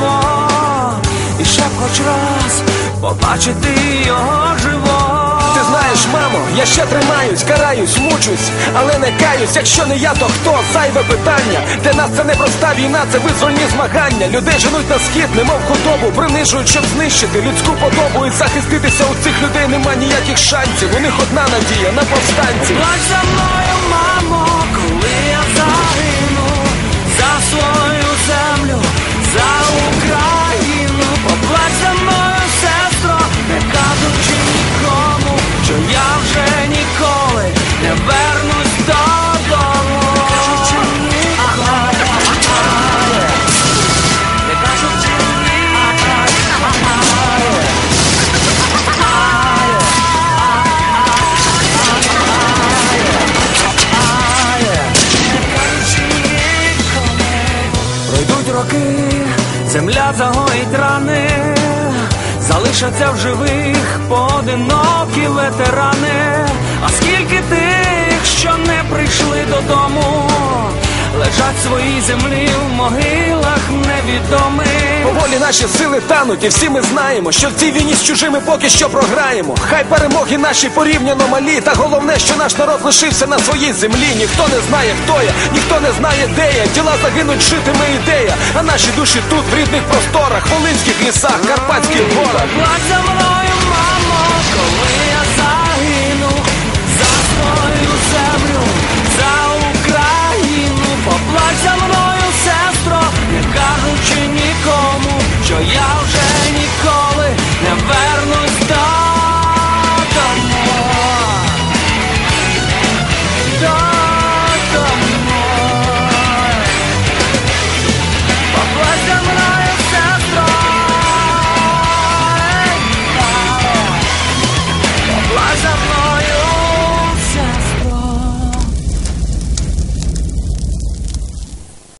мертво, і ще б хоч раз побачити його живо. Ти знаєш, мамо, я ще тримаюсь, караюсь, мучусь, але не каюсь. Якщо не я, то хто? Зайве питання. Для нас це не проста війна, це визвольні змагання. Людей женуть на схід, немов худобу, принижують, щоб знищити людську подобу і захиститися у цих людей нема ніяких шансів. У них одна надія на повстанців. Плач за мною, роки, земля загоїть рани, залишаться в живих поодинокі ветерани. А скільки тих, що не прийшли додому, лежать в своїй землі в могилах невідомих. Поволі наші сили тануть, і всі ми знаємо, що в цій війні з чужими поки що програємо. Хай перемоги наші порівняно малі, та головне, що наш народ лишився на своїй землі. Ніхто не знає, хто я, ніхто не знає, де я. Тіла загинуть, житиме ідея. А наші душі тут, в рідних просторах, волинських лісах, карпатських горах.